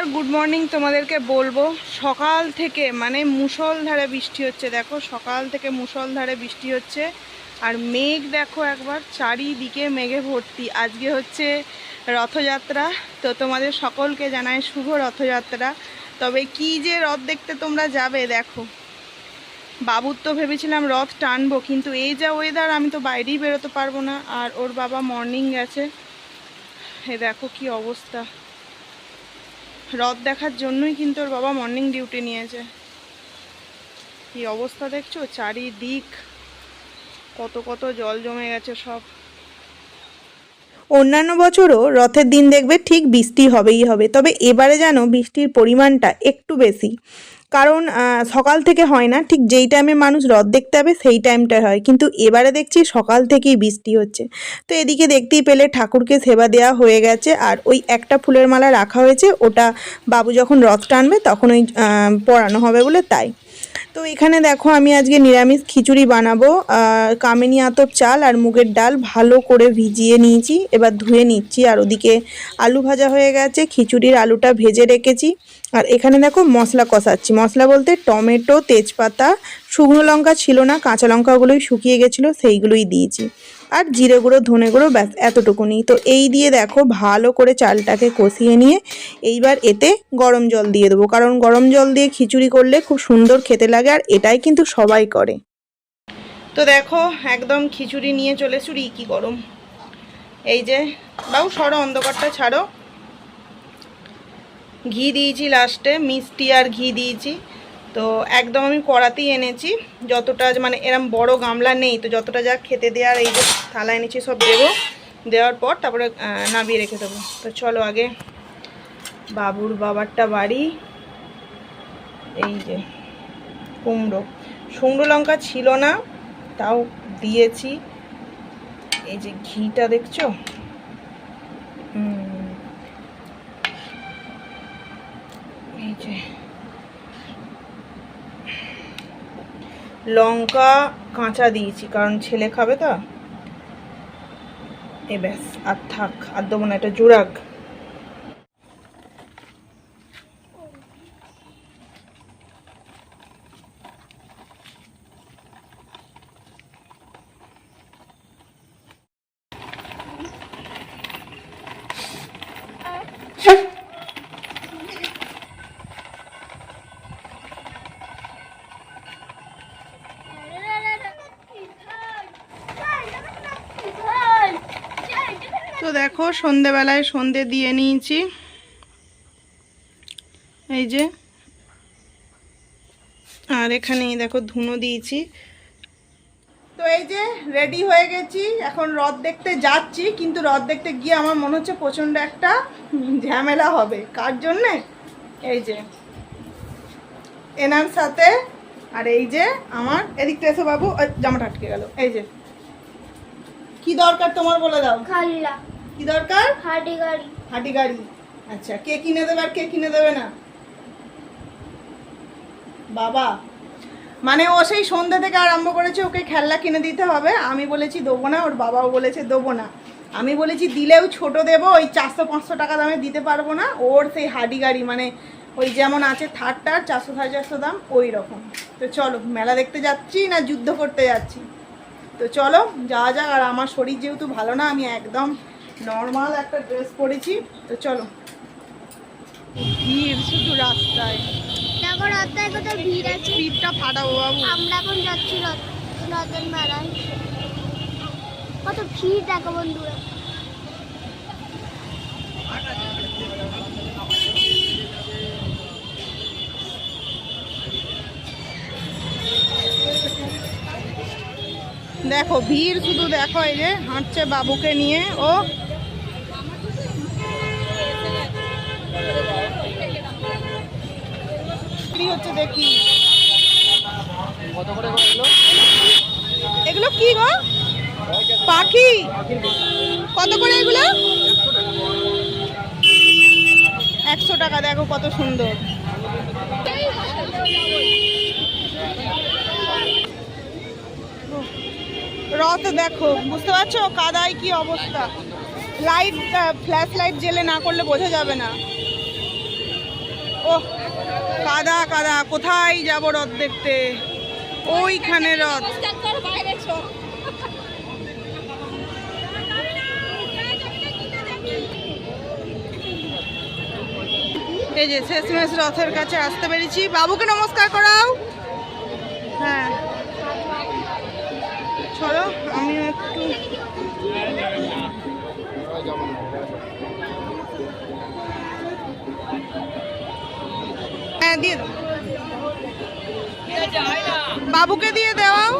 আর good morning তোমাদেরকে বলব। সকাল থেকে মানে মুষলধারে বৃষ্টি হচ্ছে, দেখো সকাল থেকে মুষলধারে বৃষ্টি হচ্ছে। আর মেঘ দেখো একবার, চারিদিকে মেঘে ভর্তি। আজকে হচ্ছে রথযাত্রা, তো তোমাদের সকলকে জানায় শুভ রথযাত্রা। তবে কি যে রথ দেখতে তোমরা যাবে, দেখো। বাবুর তো ভেবেছিলাম রথ টানবো, কিন্তু এই যা ওয়েদার আমি তো বাইরেই বেরোতে পারব না। আর ওর বাবা মর্নিং গেছে। এ দেখো কি অবস্থা। রথ দেখার জন্যই কিন্তু ওর বাবা মর্নিং ডিউটি নিয়েছে। কি অবস্থা দেখছ? চারিদিক কত কত জল জমে গেছে সব। অন্যান্য বছরও রথের দিন দেখবে ঠিক বৃষ্টি হবেই হবে, তবে এবারে যেন বৃষ্টির পরিমাণটা একটু বেশি। কারণ সকাল থেকে হয় না। ঠিক যেই টাইমে মানুষ রথ দেখতে হবে সেই টাইমটায় হয়। কিন্তু এবারে দেখছি সকাল থেকেই বৃষ্টি হচ্ছে। তো এদিকে দেখতেই পেলে ঠাকুরকে সেবা দেওয়া হয়ে গেছে। আর ওই একটা ফুলের মালা রাখা হয়েছে, ওটা বাবু যখন রথ টানবে, তখন ওই পরানো হবে বলে তাই। তো এখানে দেখো, আমি আজকে নিরামিষ খিচুড়ি বানাবো। কামিনী আতপ চাল আর মুগের ডাল ভালো করে ভিজিয়ে নিয়েছি। এবার ধুয়ে নিচ্ছি। আর ওদিকে আলু ভাজা হয়ে গেছে। খিচুড়ির আলুটা ভেজে রেখেছি। আর এখানে দেখো মশলা কষাচ্ছি। মশলা বলতে টমেটো, তেজপাতা, শুকনো লঙ্কা ছিল না, কাঁচা লঙ্কাগুলোই শুকিয়ে গেছিল, সেইগুলোই দিয়েছি। আর জিরে গুঁড়ো, ধনে গুঁড়ো, ব্যাস, এতটুকুনি। তো এই দিয়ে দেখো ভালো করে চালটাকে কষিয়ে নিয়ে এইবার এতে গরম জল দিয়ে দেবো। কারণ গরম জল দিয়ে খিচুড়ি করলে খুব সুন্দর খেতে লাগে আর এটাই কিন্তু সবাই করে। তো দেখো একদম খিচুড়ি নিয়ে চলে চুরি কি গরম। এই যে, বাবু সরো অন্ধকারটা ছাড়ো। ঘি দিয়েছি লাস্টে, মিষ্টি আর ঘি দিয়েছি। তো একদম আমি কড়াতেই এনেছি। যতটা মানে এরম বড় গামলা নেই, তো যতটা যা খেতে দেওয়ার এই যে থালা এনেছি সব দেবো। দেওয়ার পর তারপরে নামিয়ে রেখে দেবো। তো চলো আগে বাবুর বাবারটা বাড়ি। এই যে কুমড়ো। শুকনো লঙ্কা ছিল না, তাও দিয়েছি। এই যে ঘিটা দেখছ? হুম। লঙ্কা কাঁচা দিয়েছি, কারণ ছেলে খাবে তো। এ ব্যাস, আর থাক, আর দেবো না, এটা জোরাগ তো দেখো, সন্ধেবেলায় সন্ধে দিয়ে নিয়েছি। এই যে। আর এখানেই দেখো, ধুনো দিয়েছি। তো এই যে রেডি হয়ে গেছি। এখন রথ দেখতে যাচ্ছি, কিন্তু রথ দেখতে গিয়ে আমার মনে হচ্ছে প্রচণ্ড একটা ঝামেলা হবে। কার জন্যে? এই যে। এনার সাথে। আর এই যে, আমার এদিকটা এসে বাবু জামাটা আটকে গেল। এই যে। কি দরকার তোমার বলে দাও। খাল্লা। কি দরকার? হাডি গাড়ি। হাঁটি গাড়ি। আচ্ছা কে কিনে দেবে আর কে কিনে দেবে না? বাবা। মানে ও সেই সন্ধ্যে থেকে আরম্ভ করেছে ওকে খেলনা কিনে দিতে হবে। আমি বলেছি দেবো না। ওর বাবাও বলেছে দেবো না। আমি বলেছি দিলেও ছোট দেবো ওই চারশো পাঁচশো টাকা দামে দিতে পারব না। ওর সেই হাডি গাড়ি মানে ওই যেমন আছে থার্ডটার চারশো সাড়ে চারশো দাম ওই রকম। তো চলো মেলা দেখতে যাচ্ছি না যুদ্ধ করতে যাচ্ছি? তো চলো যাওয়া যাক। আর আমার শরীর যেহেতু ভালো না আমি একদম নর্মাল একটা ড্রেস পরেছি তো চলো। ভিড় শুধু রাস্তায়। দেখো রাস্তায় কত ভিড় আছে। স্পিডটা ফাটাবো বাবু। আমরা এখন যাচ্ছি মেলায় কত ভিড় দেখো বন্ধুরা। দেখো ভিড় শুধু দেখো এই যে হাঁটছে বাবুকে নিয়ে। ও বিক্রি হচ্ছে দেখি। এগুলো? কি গো? পাখি? কত করে এগুলো? একশো টাকা দেখো কত সুন্দর। রথ দেখো বুঝতে পারছ? কাদায় কি অবস্থা? লাইট ফ্ল্যাশ লাইট জেলে না করলে বোঝা যাবে না। ও কাদা কাদা কোথায় যাব রথ দেখতে? ওইখানে রথ। এই যে শেষমেশ রথের কাছে আসতে পেরেছি। বাবুকে নমস্কার করাও। হ্যাঁ। চলো আমি একটু হ্যাঁ দিয়ে বাবুকে দিয়ে দেওয়াও।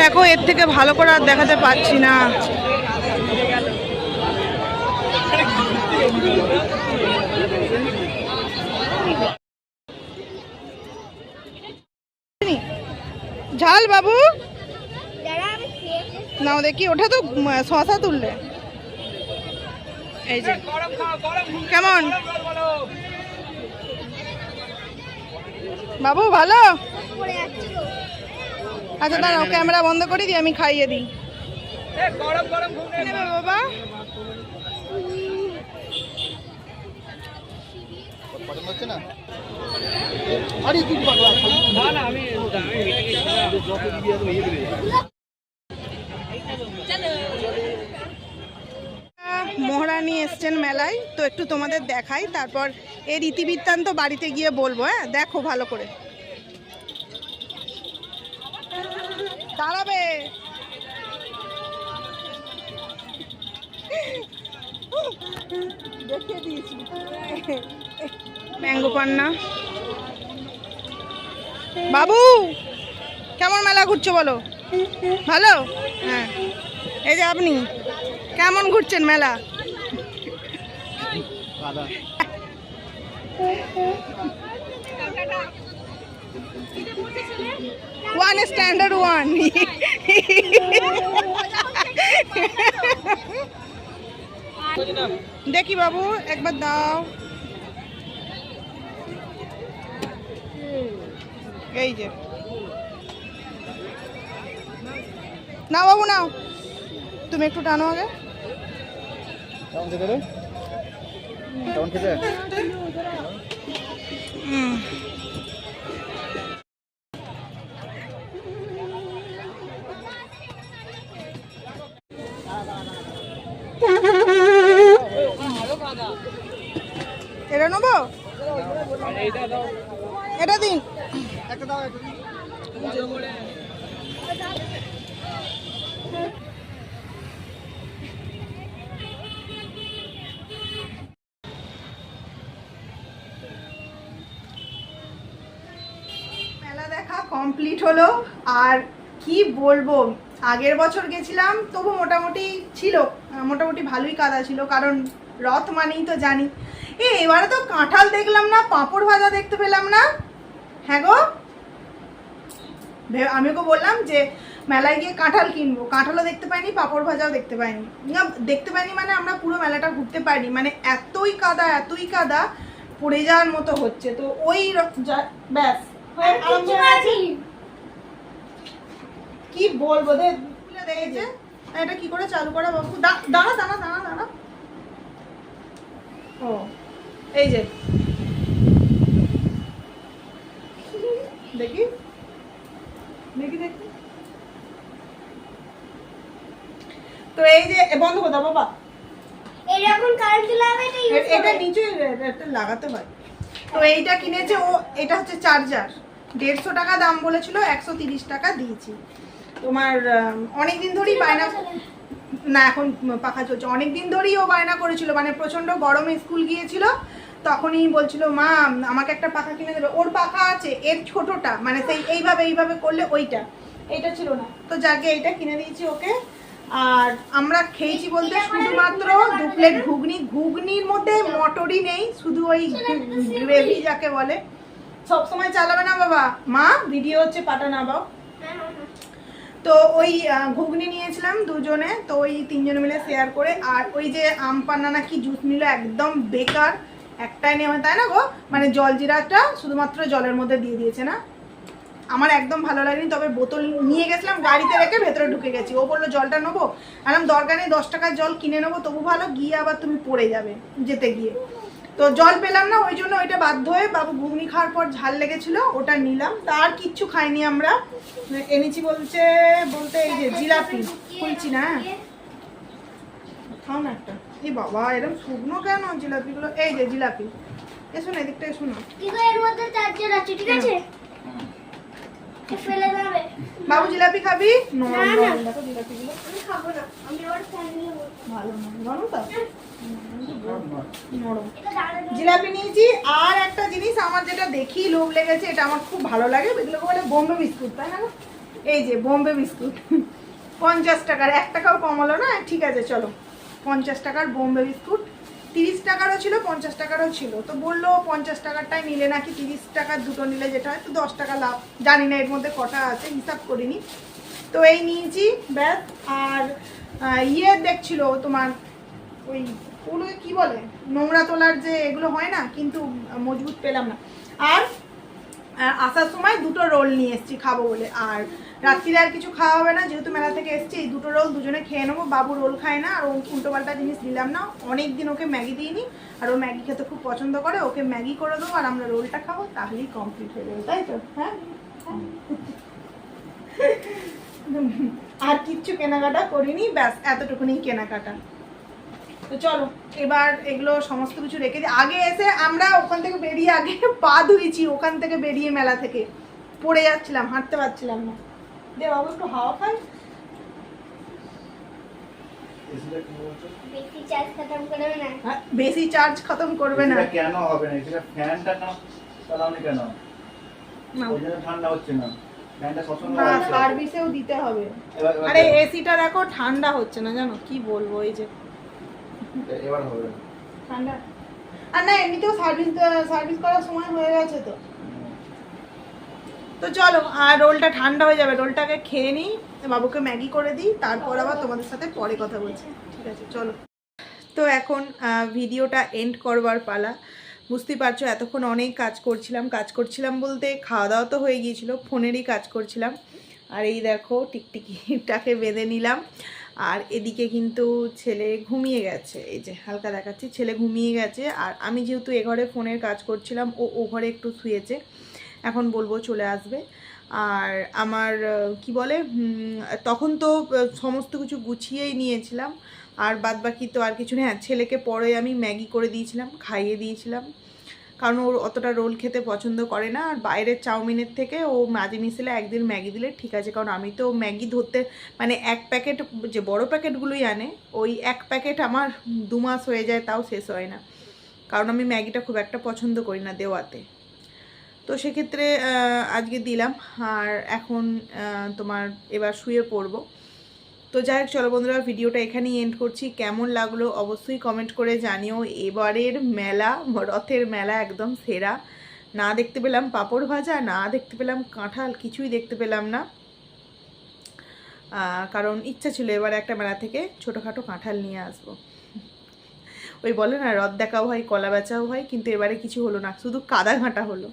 দেখো এর থেকে ভালো করে আর দেখাতে পাচ্ছি না। ঝাল বাবু। নাও দেখি ওটা তো শশা তুললে। এই যে। কেমন? বাবু ভালো। আচ্ছা দাঁড়াও ক্যামেরা বন্ধ করে দিই আমি খাইয়ে দিই। বাবা? হচ্ছে না? মহারানী এসছেন মেলায় তো একটু তোমাদের দেখাই তারপর এর ইতিবৃত্তান্ত বাড়িতে গিয়ে বলব হ্যাঁ? দেখো ভালো করে। দাঁড়াবে। দেখিয়ে দিয়েছি। ম্যাঙ্গো পান্না। বাবু, কেমন মেলা ঘুরছো বলো? ভালো? হ্যাঁ। এই যে আপনি, কেমন ঘুরছেন মেলা? ওয়ান স্ট্যান্ডার্ড ওয়ান দেখি বাবু, একবার দাও। এই যে। না বাবু নাও। তুমি একটু টানো আগে। হুম। এটা নেব এটা দিন একটা দাও একটা মেলা দেখা কমপ্লিট হলো। আর কি বলব আগের বছর গেছিলাম তবু মোটামুটি ছিল। মোটামুটি ভালোই কাদা ছিল কারণ রথ মানেই তো জানি। এ এবারে তো কাঁঠাল দেখলাম না পাঁপড় ভাজা দেখতে পেলাম না। হ্যাঁ গো? আমি ওকে বললাম যে মেলায় গিয়ে কাঁঠাল কিনবো। কাঁঠালও দেখতে পাইনি পাঁপড় ভাজাও দেখতে পাইনি। না দেখতে পাইনি মানে আমরা পুরো মেলাটা ঘুরতে পারিনি। মানে এতই কাদা এতই কাদা পড়ে যাওয়ার মতো হচ্ছে। তো ওই ব্যাস হয়ে আর আরাম কিছু হয়ে আছে। আছি। কি বলব? দে খুলে এটা কি করে চালু করা? বাবু দাঁড়া দাঁড়া দাঁড়া দাঁড়া। ও এই যে। দেখি। দেখি দেখি। তো এই যে বন্ধ করে দাও বাবা। এরকম কারেন্ট চলে যাবে এটা এটা নিচে একটা লাগাতে হয়। তো এইটা কিনেছে ও এটা হচ্ছে চার্জার দেড়শো টাকা দাম বলেছিল একশো তিরিশ টাকা দিয়েছি। তোমার অনেক দিন ধরেই বায়না না এখন পাখা চলছে। অনেক দিন ধরেই ও বায়না করেছিল মানে প্রচণ্ড গরমে স্কুল গিয়েছিল তখনই বলছিল মা আমাকে একটা পাখা কিনে দেবে। ওর পাখা আছে এর ছোটটা মানে সেই এইভাবে এইভাবে করলে ওইটা। এইটা ছিল না। তো যাকে এইটা কিনে দিয়েছি ওকে। আর আমরা খেয়েছি বলতে শুধুমাত্র দু প্লেট ঘুগনি ঘুগনির মধ্যে মটরই নেই শুধু ওই গ্রেভি যাকে বলে। সবসময় চালাবে না বাবা। মা ভিডিও হচ্ছে পাটা না বাবা। তো ওই ঘুগনি নিয়েছিলাম দুজনে, তো ওই তিনজনে মিলে শেয়ার করে, আর ওই যে আম পান্না না কি জুস নিল, একদম বেকার, একটাই নেওয়া তাই না গো? মানে জল জিরাটা শুধুমাত্র জলের মধ্যে দিয়ে দিয়েছে না? আমার একদম ভালো লাগেনি, তবে বোতল নিয়ে গেছিলাম, গাড়িতে রেখে ভেতরে ঢুকে গেছি। ও বলল, জলটা নেব? আরাম দরকার নেই, দশ টাকার জল কিনে নেব, তবু ভালো, গিয়ে আবার তুমি পড়ে যাবে, যেতে গিয়ে। তো জল পেলাম না, ওই জন্য ওইটা বাধ্য হয়ে বাবু ঘুগনি খাওয়ার পর ঝাল লেগেছিলো, ওটা নিলাম। তার কিচ্ছু খাইনি আমরা। এনেছি বলছে বলতে এই যে জিলাপি খুলছি না? খাও না একটা। এই বাবা এরকম শুকনো কেন জিলাপিগুলো? এই যে জিলাপি। এসো না এদিকটা এসো না এর মধ্যে চার্জার আছে ঠিক আছে? ফেলে বাবু জিলাপি খাবি? না, না। জিলাপিগুলো। আমি খাব না আমি ফ্যান। ভালো নরম তো? জিলাপি নিয়েছি, আর একটা জিনিস আমার যেটা দেখি লোভ লেগেছে, এটা আমার খুব ভালো লাগে, এগুলোকে বলে বোম্বে বিস্কুট, তাই না এই যে, বোম্বে বিস্কুট। পঞ্চাশ টাকার, এক টাকাও কমালো না, ঠিক আছে, চলো। পঞ্চাশ টাকার বোম্বে বিস্কুট, তিরিশ টাকারও ছিল, পঞ্চাশ টাকারও ছিল। তো বলল, পঞ্চাশ টাকারটাই নিলে নাকি তিরিশ টাকার দুটো নিলে যেটা হয়, তো দশ টাকা লাভ। জানি না এর মধ্যে কটা আছে, হিসাব করিনি। তো এই নিয়েছি, ব্যাস, আর ইয়ে দেখছিল তোমার, ওই ওগুলোকে কি বলে? নোংরা তোলার যে এগুলো হয় না কিন্তু মজবুত পেলাম না। আর আসার সময় দুটো রোল নিয়ে এসেছি খাব বলে। আর রাত্রিরে আর কিছু খাওয়া হবে না যেহেতু মেলা থেকে এসেছি এই দুটো রোল দুজনে খেয়ে নেব। বাবু রোল খায় না আর ও উল্টোপাল্টা জিনিস দিলাম না। অনেক দিন ওকে ম্যাগি দিইনি আর ও ম্যাগি খেতে খুব পছন্দ করে। ওকে ম্যাগি করে দেবো আর আমরা রোলটা খাব তাহলেই কমপ্লিট হয়ে যাবে তাই তো? হ্যাঁ? আর কিচ্ছু কেনাকাটা করিনি ব্যাস এতটুকুনি কেনাকাটা। তো চলো এবার এগুলো সমস্ত কিছু রেখে দিই। আগে এসে আমরা ওখান থেকে বেরিয়ে আগে পা ধুয়েছি ওখান থেকে বেরিয়ে মেলা থেকে। পড়ে যাচ্ছিলাম হাঁটতে পারছিলাম না। দে বাবু একটু হাওয়া খাই। বেশি চার্জ খতম করবে না। হ্যাঁ, বেশি চার্জ খতম করবে না। এটা কেন হবে না? এটা ফ্যানটা কেন চালাওনি কেন? না, ঠান্ডা হচ্ছে না। না। সার্ভিসেও দিতে হবে। আরে এসিটা দেখো ঠান্ডা হচ্ছে না জানো? কি বলব এই যে আর না, এমনিতেও সার্ভিস সার্ভিস করার সময় হয়ে গেছে তো। তো চলো, আর রোলটা ঠান্ডা হয়ে যাবে। রোলটাকে খেয়ে নিই, বাবুকে ম্যাগি করে দিই, তারপর আবার তোমাদের সাথে পরে কথা বলছি। ঠিক আছে, চলো। তো এখন ভিডিওটা এন্ড করবার পালা। বুঝতেই পারছ, এতক্ষণ অনেক কাজ করছিলাম। কাজ করছিলাম বলতে খাওয়া দাওয়া তো হয়ে গিয়েছিল, ফোনেরই কাজ করছিলাম। আর এই দেখো, টিকটিকিটাকে বেঁধে নিলাম। আর এদিকে কিন্তু ছেলে ঘুমিয়ে গেছে। এই যে হালকা দেখাচ্ছি, ছেলে ঘুমিয়ে গেছে। আর আমি যেহেতু এ ঘরে ফোনের কাজ করছিলাম, ও ও ঘরে একটু শুয়েছে। এখন বলব চলে আসবে। আর আমার, কি বলে তখন তো সমস্ত কিছু গুছিয়েই নিয়েছিলাম। আর বাদ বাকি তো আর কিছু হ্যাঁ ছেলেকে পরে আমি ম্যাগি করে দিয়েছিলাম, খাইয়ে দিয়েছিলাম। কারণ ওর অতটা রোল খেতে পছন্দ করে না। আর বাইরের চাউমিনের থেকে ও মাঝে মিশলে একদিন ম্যাগি দিলে ঠিক আছে। কারণ আমি তো ম্যাগি ধরতে মানে এক প্যাকেট যে বড় প্যাকেটগুলোই আনে, ওই এক প্যাকেট আমার দু মাস হয়ে যায়, তাও শেষ হয় না। কারণ আমি ম্যাগিটা খুব একটা পছন্দ করি না দেওয়াতে। তো সেক্ষেত্রে আজকে দিলাম। আর এখন তোমার এবার শুয়ে পড়ব। তো যাই হোক, চলো বন্ধুরা ভিডিওটা এখানেই এন্ড করছি। কেমন লাগল অবশ্যই কমেন্ট করে জানিও। এবারের মেলা, রথের মেলা একদম সেরা। না দেখতে পেলাম পাঁপড় ভাজা, না দেখতে পেলাম কাঁঠাল, কিছুই দেখতে পেলাম না। কারণ ইচ্ছা ছিল এবার একটা মেলা থেকে ছোটোখাটো কাঁঠাল নিয়ে আসব। ওই বলে না, রথ দেখাও হয়, কলা বেচাও হয়, কিন্তু এবারে কিছু হলো না, শুধু কাদা ঘাঁটা হলো।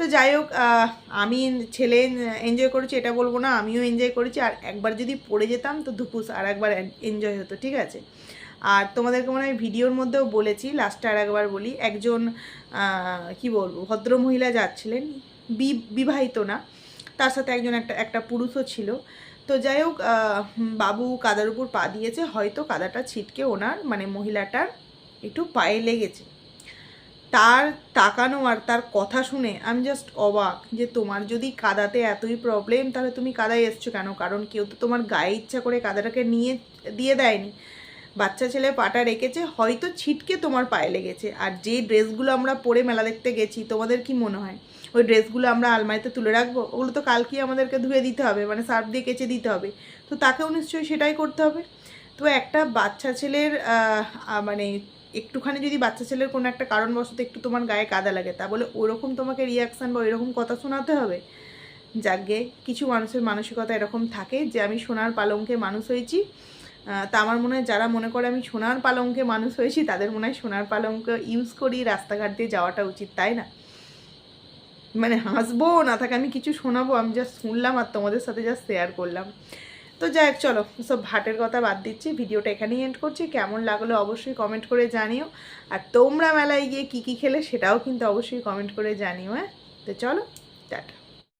তো যাই হোক আমি ছেলে এনজয় করেছি, এটা বলব না, আমিও এনজয় করেছি। আর একবার যদি পড়ে যেতাম তো ধুপুস আর একবার এনজয় হতো, ঠিক আছে? আর তোমাদেরকে মনে হয় ভিডিওর মধ্যেও বলেছি লাস্টে আর একবার বলি, একজন কি বলব, ভদ্র মহিলা যাচ্ছিলেন বিবাহিত না, তার সাথে একজন একটা একটা পুরুষও ছিল। তো যাই হোক বাবু কাদার উপর পা দিয়েছে, হয়তো কাদাটা ছিটকে ওনার মানে মহিলাটার একটু পায়ে লেগেছে। তার তাকানো আর তার কথা শুনে আমি জাস্ট অবাক যে তোমার যদি কাদাতে এতই প্রবলেম তাহলে তুমি কাদায় এসছো কেন? কারণ কেউ তো তোমার গায়ে ইচ্ছা করে কাদাটাকে নিয়ে, দিয়ে দেয়নি। বাচ্চা ছেলে পাটা রেখেছে, হয়তো ছিটকে তোমার পায়ে লেগেছে। আর যে ড্রেসগুলো আমরা পরে মেলা দেখতে গেছি, তোমাদের কি মনে হয়? ওই ড্রেসগুলো আমরা আলমারিতে তুলে রাখব? ওগুলো তো কালকেই আমাদেরকে ধুয়ে দিতে হবে মানে সার্ফ দিয়ে কেচে দিতে হবে। তো তাকেও নিশ্চয়ই সেটাই করতে হবে। তো একটা বাচ্চা ছেলের মানে একটুখানি যদি বাচ্চা ছেলের কোনো একটা কারণবশত একটু তোমার গায়ে কাদা লাগে, তা বলে ওরকম তোমাকে রিয়াকশান বা ওইরকম কথা শোনাতে হবে? যাকে কিছু মানুষের মানসিকতা এরকম থাকে যে আমি সোনার পালঙ্কে মানুষ হয়েছি তা আমার মনে হয় যারা মনে করে আমি সোনার পালঙ্কে মানুষ হয়েছি, তাদের মনে হয় সোনার পালঙ্ক ইউজ করি, রাস্তাঘাট দিয়ে যাওয়াটা উচিত, তাই না? মানে হাসবো, না থাকে আমি কিছু শোনাবো, আমি জাস্ট শুনলাম আর তোমাদের সাথে জাস্ট শেয়ার করলাম। তো যাই হোক, চলো, সব ভাটের কথা বাদ দিচ্ছি। ভিডিওটা এখানেই এন্ড করছি। কেমন লাগল অবশ্যই কমেন্ট করে জানিও। আর তোমরা মেলায় গিয়ে কী কী খেলে সেটাও কিন্তু অবশ্যই কমেন্ট করে জানিও হ্যাঁ? তো চলো, টাটা।